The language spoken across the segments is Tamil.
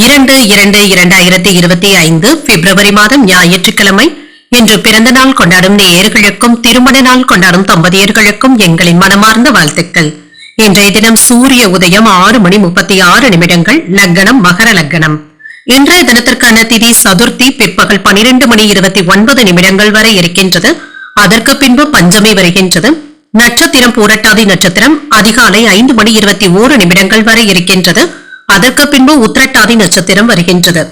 இரண்டு இரண்டு இரண்டாயிரத்தி இருபத்தி ஐந்து பிப்ரவரி மாதம் ஞாயிற்றுக்கிழமை. இன்று பிறந்த நாள் கொண்டாடும் நேயர்களுக்கும் திருமண நாள் கொண்டாடும் தம்பதியர்களுக்கும் எங்களின் மனமார்ந்த வாழ்த்துக்கள். இன்றைய தினம் சூரிய உதயம் ஆறு மணி முப்பத்தி ஆறு நிமிடங்கள் லக்னம் மகர லக்னம் இன்றைய தினத்திற்கான திதி சதுர்த்தி பிற்பகல் பனிரெண்டு மணி இருபத்தி ஒன்பது நிமிடங்கள் வரை இருக்கின்றது. அதற்கு பின்பு பஞ்சமி வருகின்றது. நட்சத்திரம் பூரட்டாதி நட்சத்திரம் அதிகாலை ஐந்து மணி இருபத்தி ஓரு நிமிடங்கள் வரை இருக்கின்றது. அதற்கு பின்பு உத்திரட்டாதி நட்சத்திரம் வருகின்றது.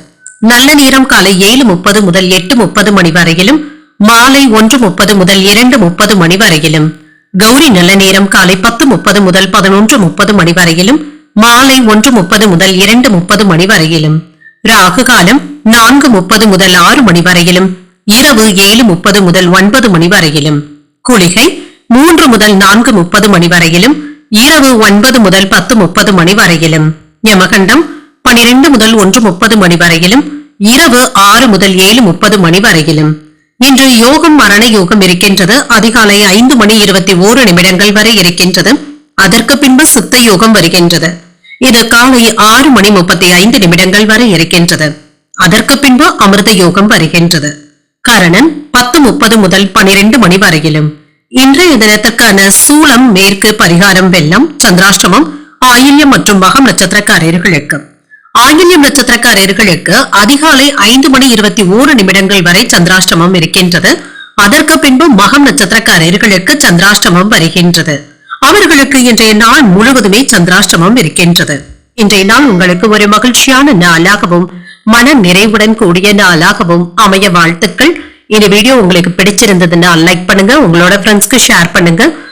நல்ல நேரம் காலை ஏழு முப்பது முதல் எட்டு முப்பது மணி வரையிலும் மாலை ஒன்று முப்பது முதல் இரண்டு முப்பது மணி வரையிலும் கௌரி நல்ல நேரம் காலை பத்து முப்பது முதல் பதினொன்று முப்பது மணி வரையிலும் மாலை ஒன்று முப்பது முதல் இரண்டு முப்பது மணி வரையிலும் ராகு காலம் நான்கு முப்பது முதல் ஆறு மணி வரையிலும் இரவு ஏழு முப்பது முதல் ஒன்பது மணி வரையிலும் குளிகை மூன்று முதல் நான்கு முப்பது மணி வரையிலும் இரவு ஒன்பது முதல் பத்து முப்பது மணி வரையிலும் யமகண்டம் பனிரெண்டு முதல் ஒன்று முப்பது மணி வரையிலும் இரவு ஆறு முதல் ஏழு முப்பது மணி வரையிலும். இன்று யோகம் மரண யோகம் இருக்கின்றது. அதிகாலை ஐந்து மணி இருபத்தி ஓரு நிமிடங்கள் வரை இருக்கின்றது. அதற்கு பின்பு சித்த யோகம் வருகின்றது. இது காலை ஆறு மணி முப்பத்தி ஐந்து நிமிடங்கள் வரை இருக்கின்றது. அதற்கு பின்பு அமிர்த யோகம் வருகின்றது. கரணன் பத்து முப்பது முதல் பனிரெண்டு மணி வரையிலும். இன்றைய தினத்துக்கான சூளம் மேற்கு பரிகாரம் வெள்ளம் சந்திராஷ்டமம் ஆயில்யம் மற்றும் மகம் நட்சத்திரக்காரர்களுக்கு. ஆயில்யம் நட்சத்திரக்காரர்களுக்கு அதிகாலை ஐந்து மணி இருபத்தி ஓரு நிமிடங்கள் வரை சந்திராஷ்டமம் இருக்கின்றது. அதற்கு பின்பு மகம் நட்சத்திரக்காரர்களுக்கு சந்திராஷ்டமம் வருகின்றது. அவர்களுக்கு இன்றைய நாள் முழுவதுமே சந்திராஷ்டமம் இருக்கின்றது. இன்றைய நாள் உங்களுக்கு ஒரு மகிழ்ச்சியான நாளாகவும் மன நிறைவுடன் கூடிய நாளாகவும் அமைய வாழ்த்துக்கள். இந்த வீடியோ உங்களுக்கு பிடிச்சிருந்ததுன்னா லைக் பண்ணுங்க உங்களோட ஃப்ரெண்ட்ஸ்க்கு ஷேர் பண்ணுங்க.